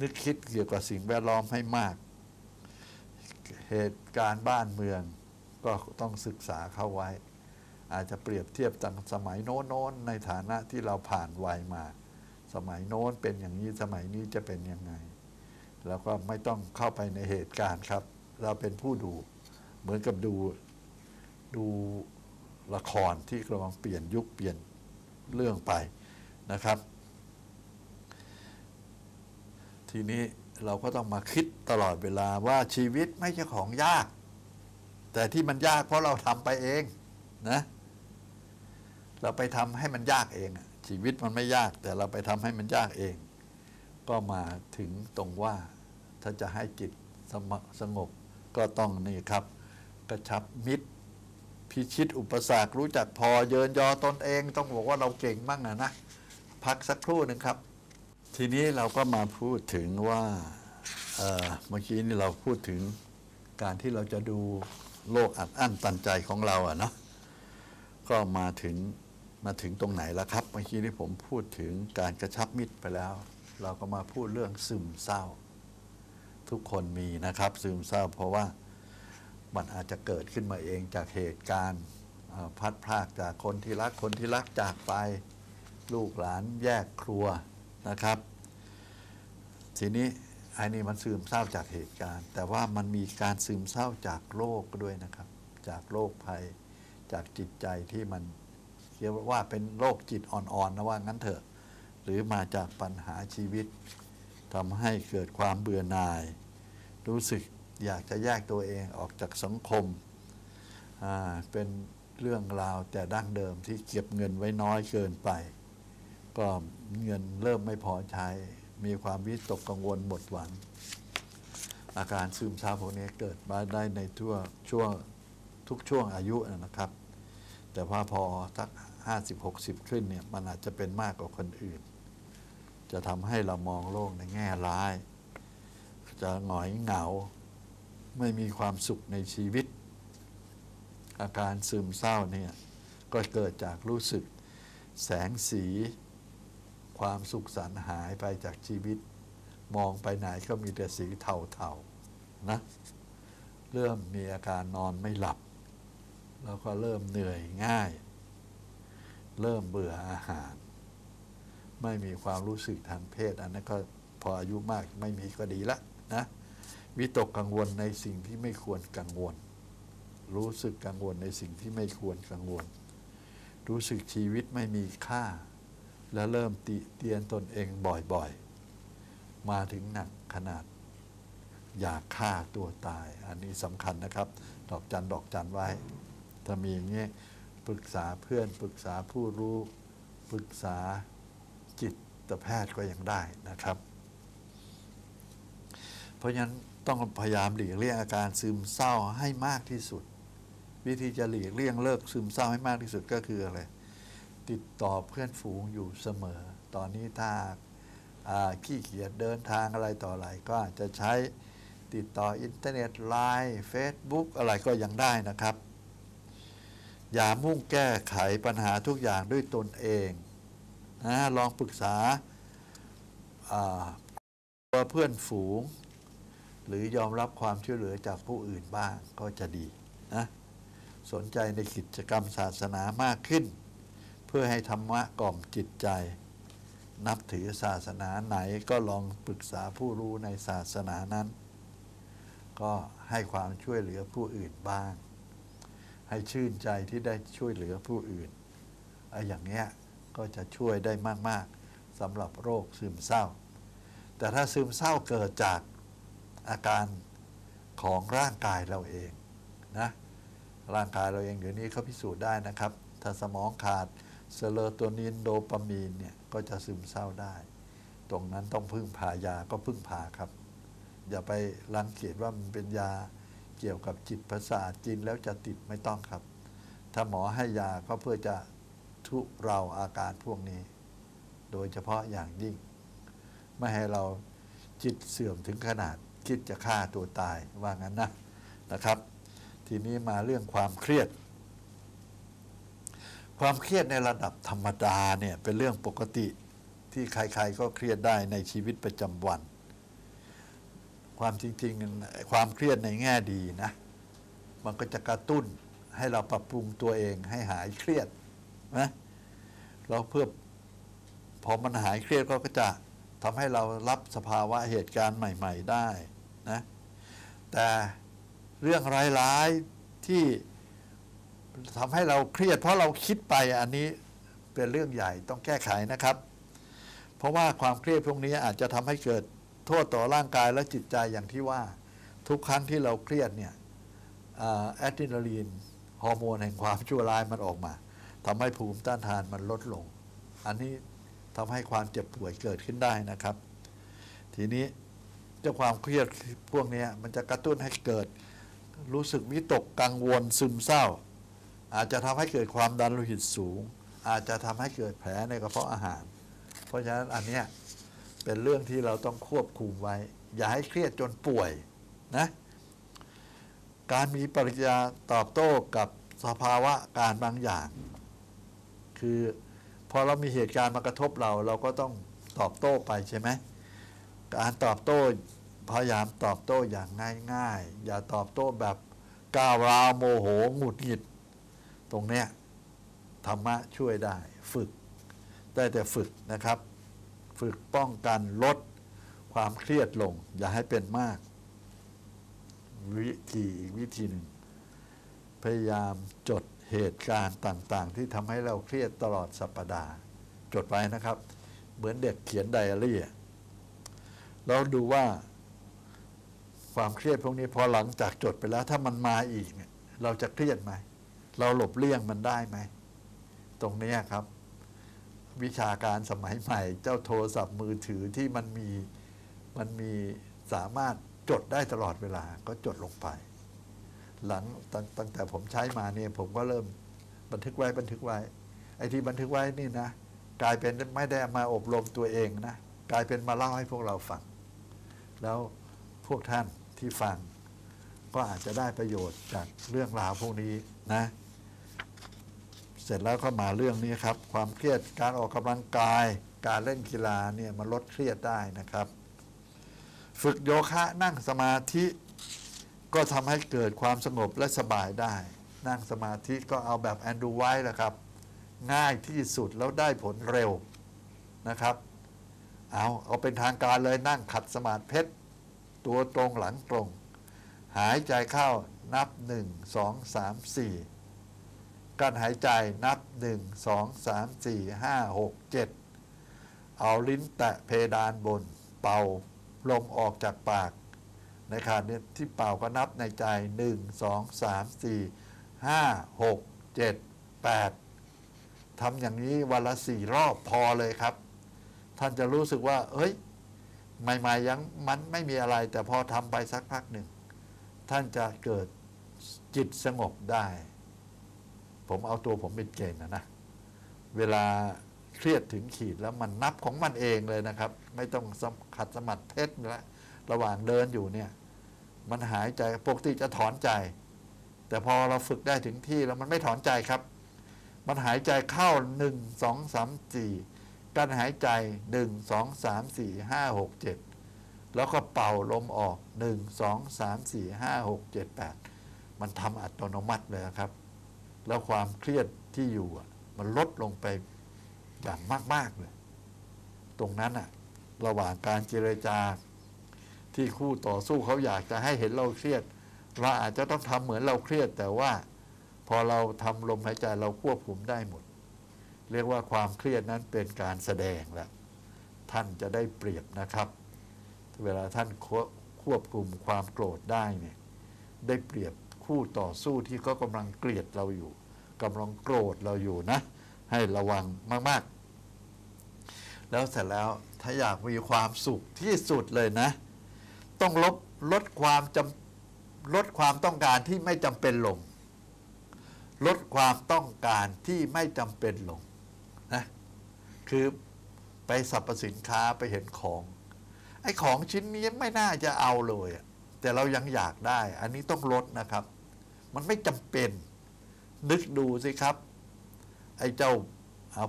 นึกคิดเกี่ยวกับสิ่งแวดล้อมให้มาก เหตุการณ์บ้านเมืองก็ต้องศึกษาเข้าไว้ อาจจะเปรียบเทียบตั้งสมัยโน้นในฐานะที่เราผ่านวัยมา สมัยโน้นเป็นอย่างนี้สมัยนี้จะเป็นยังไง แล้วก็ไม่ต้องเข้าไปในเหตุการณ์ครับ เราเป็นผู้ดูเหมือนกับดูดูละครที่กำลังเปลี่ยนยุคเปลี่ยนเรื่องไปนะครับ ทีนี้เราก็ต้องมาคิดตลอดเวลาว่าชีวิตไม่ใช่ของยาก แต่ที่มันยากเพราะเราทำไปเองนะเราไปทำให้มันยากเอง ชีวิตมันไม่ยาก แต่เราไปทำให้มันยากเอง ก็มาถึงตรงว่าถ้าจะให้จิตสมสงบก็ต้องนี่ครับ กระชับมิตร พิชิตอุปสรรครู้จักพอเยินยอตนเอง ต้องบอกว่าเราเก่งมั่งนะนะ พักสักครู่หนึ่งครับ ทีนี้เราก็มาพูดถึงว่าเมื่อกี้นี่เราพูดถึงการที่เราจะดูโลกอัดอั้นตันใจของเราอะเนาะก็มาถึงมาถึงตรงไหนแล้วครับ เมื่อกี้ที่ผมพูดถึงการกระชับมิตรไปแล้ว เราก็มาพูดเรื่องซึมเศร้า ทุกคนมีนะครับ ซึมเศร้า เพราะว่ามันอาจจะเกิดขึ้นมาเองจากเหตุการณ์พัดพรากจากคนที่รักคนที่รักจากไป ลูกหลานแยกครัว นะครับ ทีนี้ไอ้นี่มันซึมเศร้าจากเหตุการณ์ แต่ว่ามันมีการซึมเศร้าจากโรคด้วยนะครับ จากโรคภัย จากจิตใจที่มันเรียกว่าเป็นโรคจิตอ่อนๆนะว่างั้นเถอะ หรือมาจากปัญหาชีวิตทำให้เกิดความเบื่อหน่าย รู้สึกอยากจะแยกตัวเองออกจากสังคม เป็นเรื่องราวแต่ดั้งเดิมที่เก็บเงินไว้น้อยเกินไป ก็เงินเริ่มไม่พอใช้ มีความวิตกกังวลหมดหวัง อาการซึมเศร้าพวกนี้เกิดมาได้ในทั่วช่วงทุกช่วงอายุนะครับ แต่ว่าพอสักห้าสิบหกสิบขึ้นเนี่ยมันอาจจะเป็นมากกว่าคนอื่น จะทำให้เรามองโลกในแง่ร้าย จะหงอยเหงา ไม่มีความสุขในชีวิต อาการซึมเศร้าเนี่ยก็เกิดจากรู้สึกแสงสี ความสุขสันหายไปจากชีวิต มองไปไหนก็มีแต่สีเทาๆนะ เริ่มมีอาการนอนไม่หลับ แล้วก็เริ่มเหนื่อยง่าย เริ่มเบื่ออาหาร ไม่มีความรู้สึกทางเพศ อันนั้นก็พออายุมากไม่มีก็ดีละนะวิตกกังวลในสิ่งที่ไม่ควรกังวล รู้สึกกังวลในสิ่งที่ไม่ควรกังวล รู้สึกชีวิตไม่มีค่า และเริ่มติเตียนตนเองบ่อยๆ มาถึงหนักขนาด อยากฆ่าตัวตาย อันนี้สำคัญนะครับ ดอกจันดอกจันไว้ ถ้ามีอย่างนี้ปรึกษาเพื่อนปรึกษาผู้รู้ปรึกษาจิตแพทย์ก็ยังได้นะครับ เพราะฉะนั้นต้องพยายามหลีกเลี่ยงอาการซึมเศร้าให้มากที่สุด วิธีจะหลีกเลี่ยงเลิกซึมเศร้าให้มากที่สุดก็คืออะไร ติดต่อเพื่อนฝูงอยู่เสมอ ตอนนี้ถ้าขี้เกียจเดินทางอะไรต่ออะไรก็อาจจะใช้ติดต่ออินเทอร์เน็ตไลน์เฟซบุ๊กอะไรก็ยังได้นะครับ อย่ามุ่งแก้ไขปัญหาทุกอย่างด้วยตนเองนะลองปรึกษาอ่าเพื่อนฝูง หรือยอมรับความช่วยเหลือจากผู้อื่นบ้างก็จะดีนะสนใจในกิจกรรมศาสนามากขึ้น พื่อให้ธรรมะกล่อมจิตใจ นับถือศาสนาไหนก็ลองปรึกษาผู้รู้ในศาสนานั้น ก็ให้ความช่วยเหลือผู้อื่นบ้าง ให้ชื่นใจที่ได้ช่วยเหลือผู้อื่นไอ้อย่างเนี้ยก็จะช่วยได้มาก ๆสำหรับโรคซึมเศร้า แต่ถ้าซึมเศร้าเกิดจากอาการของร่างกายเราเองนะร่างกายเราเองเดี๋ยวนี้เขาพิสูจน์ได้นะครับ ถ้าสมองขาด เซโรโทนินโดปามีนเนี่ยก็จะซึมเศร้าได้ ตรงนั้นต้องพึ่งพายาก็พึ่งพาครับ อย่าไปรังเกียจว่ามันเป็นยาเกี่ยวกับจิตประสาทกินแล้วจะติดไม่ต้องครับ ถ้าหมอให้ยาก็เพื่อจะทุเราอาการพวกนี้ โดยเฉพาะอย่างยิ่ง ไม่ให้เราจิตเสื่อมถึงขนาดคิดจะฆ่าตัวตายว่างั้นนะนะครับ ทีนี้มาเรื่องความเครียด ความเครียดในระดับธรรมดาเนี่ยเป็นเรื่องปกติที่ใครๆก็เครียดได้ในชีวิตประจำวัน ความจริงๆความเครียดในแง่ดีนะ มันก็จะกระตุ้นให้เราปรับปรุงตัวเองให้หายเครียดนะเราเพื่อพอมันหายเครียดก็จะทำให้เรารับสภาวะเหตุการณ์ใหม่ ๆได้นะแต่เรื่องร้ายๆที่ ทำให้เราเครียด เพราะเราคิดไปอันนี้เป็นเรื่องใหญ่ต้องแก้ไขนะครับ เพราะว่าความเครียดพวกนี้อาจจะทำให้เกิดโทษต่อร่างกายและจิตใจอย่างที่ว่า ทุกครั้งที่เราเครียดเนี่ยแอดรีนาลีนฮอร์โมนแห่งความชั่วร้ายมันออกมาทำให้ภูมิต้านทานมันลดลง อันนี้ทำให้ความเจ็บป่วยเกิดขึ้นได้นะครับ ทีนี้เจ้าความเครียดพวกนี้มันจะกระตุ้นให้เกิด รู้สึกวิตกกังวลซึมเศร้า อาจจะทำให้เกิดความดันโลหิตสูง อาจจะทำให้เกิดแผลในกระเพาะอาหาร เพราะฉะนั้นอันเนี้ยเป็นเรื่องที่เราต้องควบคุมไว้ อย่าให้เครียดจนป่วยนะการมีปริยาตอบโต้กับสภาวะการบางอย่าง คือพอเรามีเหตุการณ์มากระทบเรา เราก็ต้องตอบโต้ไปใช่ไหมการตอบโต้พยายามตอบโต้อย่างง่ายๆ อย่าตอบโต้แบบก้าวร้าวโมโหหงุดหงิด ตรงเนี้ยธรรมะช่วยได้ฝึก ได้แต่ฝึกนะครับ ฝึกป้องกันลดความเครียดลง อย่าให้เป็นมาก วิธีอีกวิธีหนึ่ง พยายามจดเหตุการณ์ต่างๆ ที่ทำให้เราเครียดตลอดสัปดาห์ จดไว้นะครับ เหมือนเด็กเขียนไดอารี่เราดูว่าความเครียดพวกนี้พอหลังจากจดไปแล้ว ถ้ามันมาอีกเนี่ยเราจะเครียดไหม เราหลบเลี่ยงมันได้ไหม ตรงนี้ครับ วิชาการสมัยใหม่ เจ้าโทรศัพท์มือถือที่มันมีมันมีสามารถจดได้ตลอดเวลาก็จดลงไป หลังตั้งตั้งแต่ผมใช้มาเนี่ยผมก็เริ่มบันทึกไว้บันทึกไว้ ไอ้ที่บันทึกไว้นี่นะ กลายเป็นไม่ได้มาอบรมตัวเองนะ กลายเป็นมาเล่าให้พวกเราฟัง แล้วพวกท่านที่ฟัง ก็อาจจะได้ประโยชน์จากเรื่องราวพวกนี้นะ เสร็จแล้วก็มาเรื่องนี้ครับ ความเครียดการออกกำลังกาย การเล่นกีฬาเนี่ยมันลดเครียดได้นะครับ ฝึกโยคะนั่งสมาธิก็ทำให้เกิดความสงบและสบายได้ นั่งสมาธิก็เอาแบบแอนดูไว้แหละครับ ง่ายที่สุดแล้วได้ผลเร็วนะครับ เอาเอาเป็นทางการเลยนั่งขัดสมาธิเพชร ตัวตรงหลังตรง หายใจเข้านับ1 2 3 4 กั้นหายใจนับ 1 2 3 4 5 6 7 เอาลิ้นแตะเพดานบน เป่าลมออกจากปาก ในขณะนี้ที่เป่าก็นับในใจ 1 2 3 4 5 6 7 8ทำอย่างนี้วันละสี่รอบพอเลยครับ ท่านจะรู้สึกว่า เอ้ย ใหม่ๆยังมันไม่มีอะไร แต่พอทำไปสักพักหนึ่ง ท่านจะเกิดจิตสงบได้ ผมเอาตัวผมเป็นเกณฑ์นะนะ เวลาเครียดถึงขีดแล้วมันนับของมันเองเลยนะครับ ไม่ต้องขัดสมัดเพชรล้วระหว่างเดินอยู่เนี่ย มันหายใจปกติจะถอนใจ แต่พอเราฝึกได้ถึงที่แล้วมันไม่ถอนใจครับ มันหายใจเข้าหนึ่งสองสามสี่การหายใจหนึ่งสองสามสี่ห้าหกเจ็ดแล้วก็เป่าลมออกหนึ่งสองสามสี่ห้าหกเจ็ดแปดมันทำอัตโนมัติเลยครับ แล้วความเครียดที่อยู่มันลดลงไปอย่างมาก ๆ เลย ตรงนั้นอะระหว่างการเจรจาที่คู่ต่อสู้เขาอยากจะให้เห็นเราเครียด เราอาจจะต้องทำเหมือนเราเครียด แต่ว่าพอเราทำลมหายใจเราควบคุมได้หมด เรียกว่าความเครียดนั้นเป็นการแสดงแล้วท่านจะได้เปรียบนะครับ เวลาท่านควบคุมความโกรธได้เนี่ยได้เปรียบ คู่ต่อสู้ที่เขากำลังเกลียดเราอยู่กำลังโกรธเราอยู่นะ ให้ระวังมาก ๆ แล้วเสร็จแล้วถ้าอยากมีความสุขที่สุดเลยนะ ต้องลบลดความจำลดความต้องการที่ไม่จำเป็นลง ลดความต้องการที่ไม่จำเป็นลงนะคือไปสรรพสินค้าไปเห็นของ ไอ้ของชิ้นนี้ไม่น่าจะเอาเลยแต่เรายังอยากได้ อันนี้ต้องลดนะครับ มันไม่จำเป็น นึกดูสิครับ ไอ้เจ้า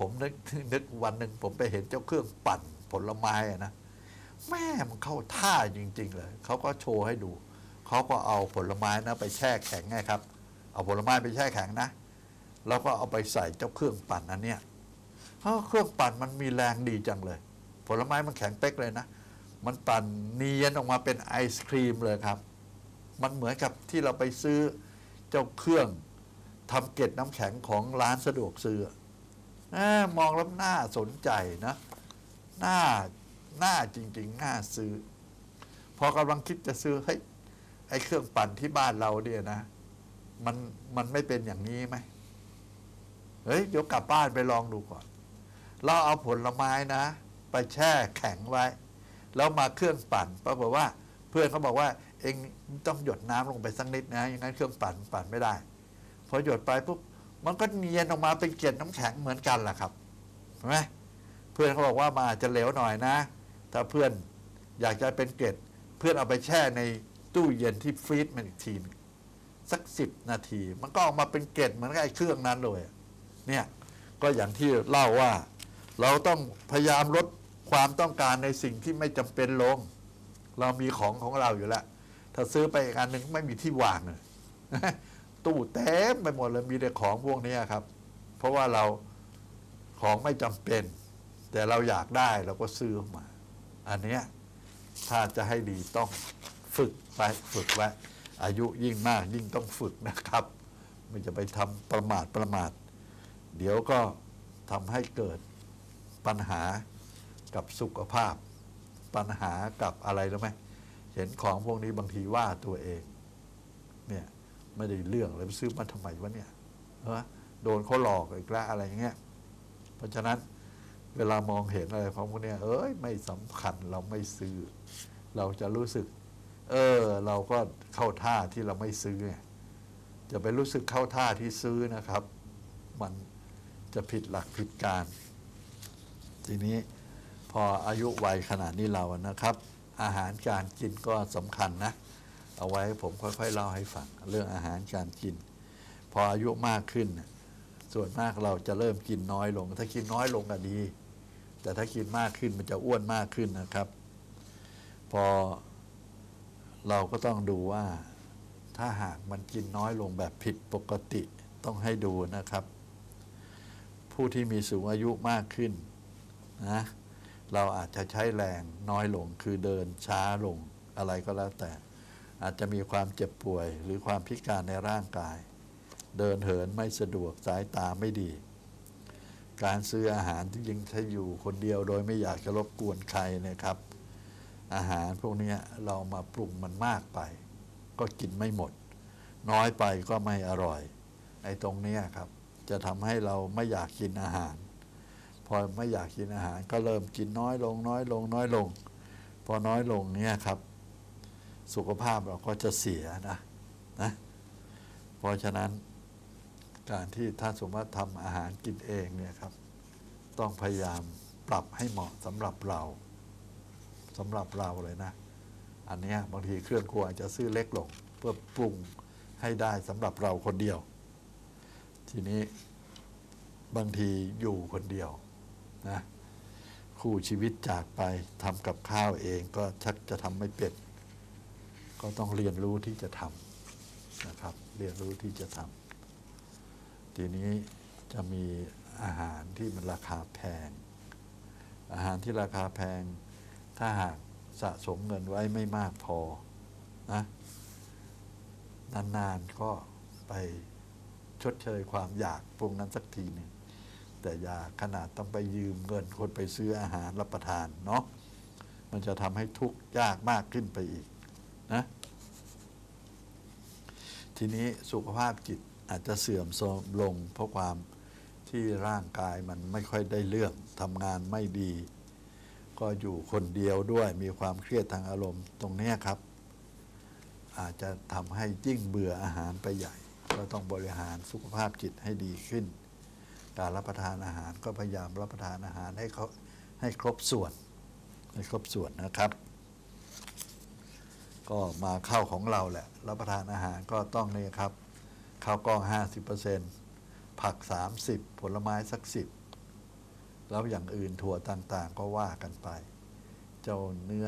ผมนึกนึกวันหนึ่งผมไปเห็นเจ้าเครื่องปั่นผลไม้อะนะแม่มันเข้าท่าจริง ๆ เลย เขาก็โชว์ให้ดู เขาก็เอาผลไม้นะ ไปแช่แข็งไงครับ เอาผลไม้ไปแช่แข็งนะ แล้วก็เอาไปใส่เจ้าเครื่องปั่นอันเนี้ยเครื่องปั่นมันมีแรงดีจังเลย ผลไม้มันแข็งเป๊กเลยนะ มันปั่นเนียนออกมาเป็นไอศครีมเลยครับ มันเหมือนกับที่เราไปซื้อ เจ้าเครื่องทำเกล็ดน้ำแข็งของร้านสะดวกซื้ออมองแล้วน่าสนใจนะน่าน่าจริง ๆ น่าซื้อ พอกำลังคิดจะซื้อเฮ้ยไอ้เครื่องปั่นที่บ้านเราเนี่ยนะ มันมันไม่เป็นอย่างนี้ไหมเฮ้ยเดี๋ยวกลับบ้านไปลองดูก่อน เราเอาผลไม้นะ ไปแช่แข็งไว้ แล้วมาเครื่องปั่นปรากฏว่า เพื่อนเขาบอกว่าเองต้องหยดน้ำลงไปสักนิดนะอย่างนั้นเครื่องปั่นปั่นไม่ได้ พอหยดไปปุ๊บมันก็เนียนออกมาเป็นเกล็ดน้ำแข็งเหมือนกันแหละครับเห็นไหมเพื่อนเขาบอกว่ามาจะเหลวหน่อยนะ ถ้าเพื่อนอยากจะเป็นเกล็ดเพื่อนเอาไปแช่ในตู้เย็นที่ฟรีซมันอีกทีนึงสักสิบนาที มันก็ออกมาเป็นเกล็ดเหมือนกับไอ้เครื่องนั้นเลยเนี่ยก็อย่างที่เล่าว่า เราต้องพยายามลดความต้องการในสิ่งที่ไม่จำเป็นลง เรามีของของเราอยู่แล้วถ้าซื้อไปอีกอันหนึ่งไม่มีที่วางเลยตู้เต็มไปหมดเลยมีแต่ของพวกนี้ครับ เพราะว่าเราของไม่จำเป็น แต่เราอยากได้เราก็ซื้อมา อันเนี้ยถ้าจะให้ดีต้องฝึกไปฝึกไว้อายุยิ่งมากยิ่งต้องฝึกนะครับ ไม่จะไปทำประมาทประมาท เดี๋ยวก็ทำให้เกิดปัญหากับสุขภาพ ปัญหากับอะไรรู้ไหมเห็นของพวกนี้บางทีว่าตัวเอง เนี่ยไม่ได้เรื่องเลยไปซื้อมาทำไมวะเนี่ยเออโดนเขาหลอกอีกแล้วอะไรอย่างเงี้ย เพราะฉะนั้นเวลามองเห็นอะไรของพวกนี้เอ้ยไม่สำคัญเราไม่ซื้อ เราจะรู้สึก เออ เราก็เข้าท่าที่เราไม่ซื้อไงจะไปรู้สึกเข้าท่าที่ซื้อนะครับ มันจะผิดหลักผิดการ ทีนี้ พออายุวัยขนาดนี้เรานะครับ อาหารการกินก็สำคัญนะ เอาไว้ผมค่อยๆเล่าให้ฟังเรื่องอาหารการกิน พออายุมากขึ้น ส่วนมากเราจะเริ่มกินน้อยลง ถ้ากินน้อยลงก็ดี แต่ถ้ากินมากขึ้นมันจะอ้วนมากขึ้นนะครับ พอเราก็ต้องดูว่าถ้าหากมันกินน้อยลงแบบผิดปกติต้องให้ดูนะครับ ผู้ที่มีสูงอายุมากขึ้นนะ เราอาจจะใช้แรงน้อยลงคือเดินช้าลงอะไรก็แล้วแต่ อาจจะมีความเจ็บป่วย หรือความพิการในร่างกาย เดินเหินไม่สะดวกสายตาไม่ดี การซื้ออาหารที่ยิงถ้าอยู่คนเดียวโดยไม่อยากจะรบกวนใครนะครับ อาหารพวกนี้เรามาปรุงมันมากไป ก็กินไม่หมด น้อยไปก็ไม่อร่อย ไอ้ตรงนี้ครับ จะทำให้เราไม่อยากกินอาหาร พอไม่อยากกินอาหาร ก็เริ่มกินน้อยลงน้อยลงน้อยลง พอน้อยลงเนี่ยครับ สุขภาพเราก็จะเสียนะนะเพราะฉะนั้นการที่ถ้าสมมติทำอาหารกินเองเนี่ยครับ ต้องพยายามปรับให้เหมาะสำหรับเราสำหรับเราเลยนะ อันนี้บางทีเครื่องครัวอาจจะซื้อเล็กลง เพื่อปรุงให้ได้สำหรับเราคนเดียว ทีนี้บางทีอยู่คนเดียว นะคู่ชีวิตจากไปทำกับข้าวเองก็ชักจะทำไม่เป็น ก็ต้องเรียนรู้ที่จะทำนะครับ เรียนรู้ที่จะทำทีนี้จะมีอาหารที่มันราคาแพง อาหารที่ราคาแพง ถ้าหากสะสมเงินไว้ไม่มากพอนะนานๆก็ไปชดเชยความอยากพวกนั้นสักทีหนึ่ง แต่อย่าขนาดต้องไปยืมเงินคนไปซื้ออาหารรับประทานเนาะมันจะทำให้ทุกข์ยากมากขึ้นไปอีกนะทีนี้สุขภาพจิตอาจจะเสื่อมโทรมลง เพราะความที่ร่างกายมันไม่ค่อยได้เรื่องทำงานไม่ดี ก็อยู่คนเดียวด้วยมีความเครียดทางอารมณ์ตรงนี้ครับ อาจจะทำให้ยิ่งเบื่ออาหารไปใหญ่ ก็ต้องบริหารสุขภาพจิตให้ดีขึ้น การรับประทานอาหารก็พยายามรับประทานอาหารให้เขาให้ครบส่วนให้ครบส่วนนะครับ ก็มาข้าวของเราแหละ รับประทานอาหารก็ต้องนี่ครับข้าวกล้อง 50%ผัก 30 ผลไม้สัก 10 แล้วอย่างอื่นถั่วต่างๆ ก็ว่ากันไป เจ้าเนื้อ